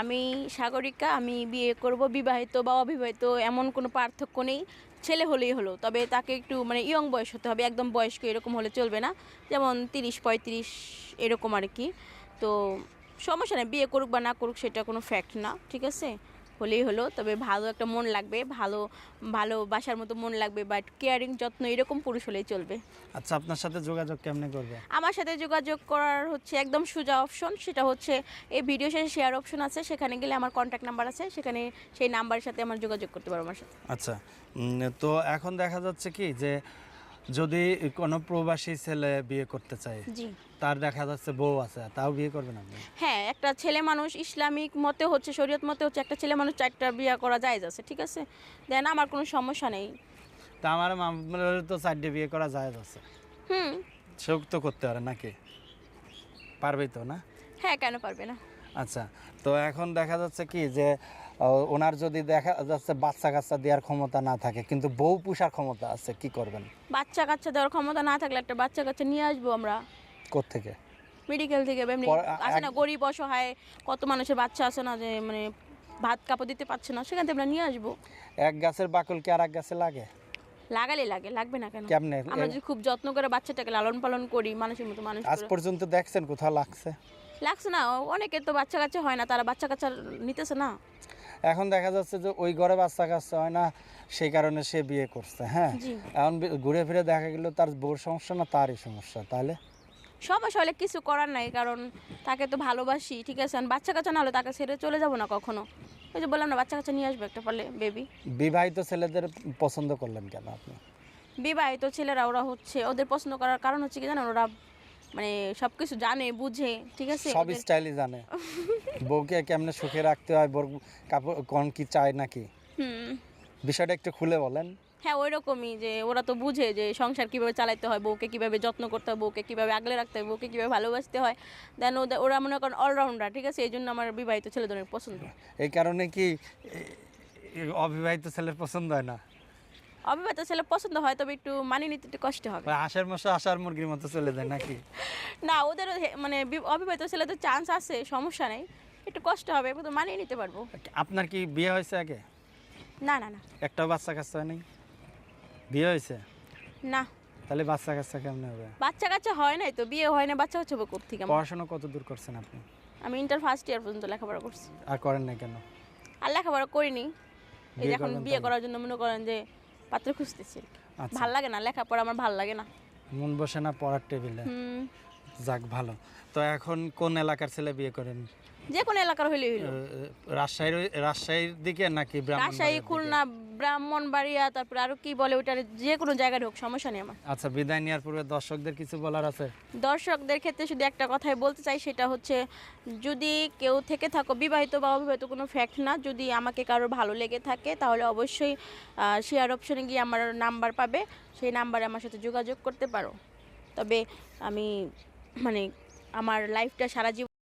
আমি সাগরিকা, আমি বিয়ে করব বিবাহিত বা অবিবাহিত, এমন কোনো পার্থক্য নেই। ছেলে হলেই হলো, তবে তাকে একটু মানে ইয়ং বয়স হতে হবে, একদম বয়স্ক এরকম হলে চলবে না। যেমন তিরিশ, পঁয়ত্রিশ এরকম আর কি। তো সমস্যা নেই, বিয়ে করুক বা না করুক সেটা কোনো ফ্যাক্ট না, ঠিক আছে? হলেই হলো। তবে ভালো একটা মন লাগবে ভালো ভালো বাসার মতো মন লাগবে বাট কেয়ারিং যত্ন এরকম পুরুষ হলেই চলবে। আচ্ছা আপনার সাথে যোগাযোগ কেমনে করবে? আমার সাথে যোগাযোগ করার হচ্ছে একদম সোজা অপশন সেটা হচ্ছে এই ভিডিও শেষে শেয়ার অপশন আছে সেখানে গেলে আমার কন্ট্যাক্ট নাম্বার আছে সেখানে সেই নাম্বারের সাথে আমার যোগাযোগ করতে পারো আমার সাথে। আচ্ছা তো এখন দেখা যাচ্ছে কি যে যদি কোনো প্রবাসী ছেলে বিয়ে করতে চায় জি। তার দেখা যাচ্ছে বউ আছে তাও বিয়ে করবে না হ্যাঁ একটা ছেলে মানুষ ইসলামিক মতে হচ্ছে শরীয়ত মতে হচ্ছে একটা ছেলে মানুষ চারটা বিয়ে করা যায় আছে ঠিক আছে? দেন আমার কোনো সমস্যা নেই। তা আমার মামলার তো চারটে বিয়ে করা যায় আছে হুম। সেও তো করতে পারে নাকি? পারবেই তো না? হ্যাঁ কেন পারবে না? আচ্ছা তো এখন দেখা যাচ্ছে কি যে ওনার যদি দেখা যাচ্ছে বাচ্চা কাচ্চা দেওয়ার ক্ষমতা না থাকে কিন্তু বউ পুষার ক্ষমতা আছে কি করবেন? বাচ্চা কাচ্চা দেওয়ার ক্ষমতা না থাকলে একটা বাচ্চা কাচ্চা নিয়ে আসব আমরা। কোত্থেকে? মেডিকেল থেকে এমনি আছে না গরিব অসহায় কত মানুষের বাচ্চা আছে না যে মানে ভাত কাপড় দিতে পারছে না সেখান থেকে আমরা নিয়ে আসব। এক গাছের বাকল কি আর এক গাছে লাগে? লাগালে লাগে লাগবে না কেন? কেমনে? আমরা যদি খুব যত্ন করে বাচ্চাটাকে লালন পালন করি মানুষের মতো মানুষ আজ পর্যন্ত দেখছেন কোথাও লাগছে? লাগছে না অনেকের তো বাচ্চা কাচ্চা হয় না তারা বাচ্চা কাচ্চা নিতেছে না। এখন দেখা যাচ্ছে যে ওই ঘরে বাচ্চা কাচ্চা হয় না সেই কারণে সে বিয়ে করছে হ্যাঁ? এখন ঘুরে ফিরে দেখা গেল তার বউর সমস্যা না তারই সমস্যা তাহলে? সমস্যা হলে কিছু করার নাই কারণ তাকে তো ভালোবাসি ঠিক আছে? বাচ্চা কাচ্চা না হলে তাকে ছেড়ে চলে যাব না কখনো। ওই যে বললাম না বাচ্চা কাচ্চা নিয়ে আসবে একটা পারলে বেবি বিবাহিত ছেলেদের পছন্দ করলেন কেন আপনি? বিবাহিত ছেলেরা ওরা হচ্ছে ওদের পছন্দ করার কারণ হচ্ছে কি জানেন? ওরা মানে সব কিছু জানে বুঝে ঠিক আছে? সব স্টাইলই জানে। বউকে কেমনে সুখে রাখতে হয় বউ কাপড় কোন কি চায় নাকি? হুম। বিষয়টা একটু খুলে বলেন। হ্যাঁ ওই রকমই যে ওরা তো বুঝে যে সংসার কীভাবে চালাতে হয় বউকে কীভাবে যত্ন করতে হয় বউকে কীভাবে আগলে রাখতে হয় বউকে কীভাবে ভালোবাসতে হয়। দেন ওরা মনে করেন অলরাউন্ডার ঠিক আছে? এই জন্য আমার বিবাহিত ছেলেদের পছন্দ। এই কারণে কি অবিবাহিত ছেলের পছন্দ হয় না? অবিবাহিত ছেলে পছন্দ হয় তবে একটু মানিয়ে নিতে একটু কষ্ট হবে। হাঁসের মশো আষাঢ় মুরগির মতো চলে যায় নাকি? না ওদের মানে অবিবাহিত ছেলে তো চান্স আছে সমস্যা নেই। একটু কষ্ট হবে কিন্তু মানিয়ে নিতে পারব। আপনার কি বিয়ে হয়েছে আগে? না না না। একটা বাচ্চা কাচ্চা নেই? বিয়ে হয়েছে? না। তাহলে বাচ্চা কাচ্চা কেমনে হবে? বাচ্চা কাচ্চা হয় নাই তো বিয়ে হয় না বাচ্চা হবে কোথেকে আমার? পড়াশোনা কত দূর করছেন আপনি? আমি ইন্টার ফার্স্ট ইয়ার পর্যন্ত লেখাপড়া করছি। আর করেন না কেন? আর লেখাপড়া করিনি। এই যে এখন বিয়ে করার জন্য মনে করেন যে পাত্র খুঁজতেছি। আচ্ছা। ভালো লাগে না লেখাপড়া আমার ভালো লাগে না মন বসে না পড়ার টেবিলে যাক ভালো। তো এখন কোন এলাকার ছেলে বিয়ে করেন? যে কোনো এলাকার হইলে। হইল রাজশাহীর রাজশাহীর দিকে নাকি রাজশাহী? খুলনা ব্রাহ্মণবাড়িয়া তারপরে আরও কি বলে ওইটার যে কোনো জায়গায় হোক সমস্যা নেই আমার। আচ্ছা বিদায় নেওয়ার পূর্বে দর্শকদের কিছু বলার আছে? দর্শকদের ক্ষেত্রে শুধু একটা কথাই বলতে চাই সেটা হচ্ছে যদি কেউ থেকে থাকো বিবাহিত বা অবিবাহিত কোনো ফ্যাক্ট না যদি আমাকে কারও ভালো লেগে থাকে তাহলে অবশ্যই শেয়ার অপশনে গিয়ে আমার নাম্বার পাবে। সেই নাম্বারে আমার সাথে যোগাযোগ করতে পারো। তবে আমি মানে আমার লাইফটা সারা জীবন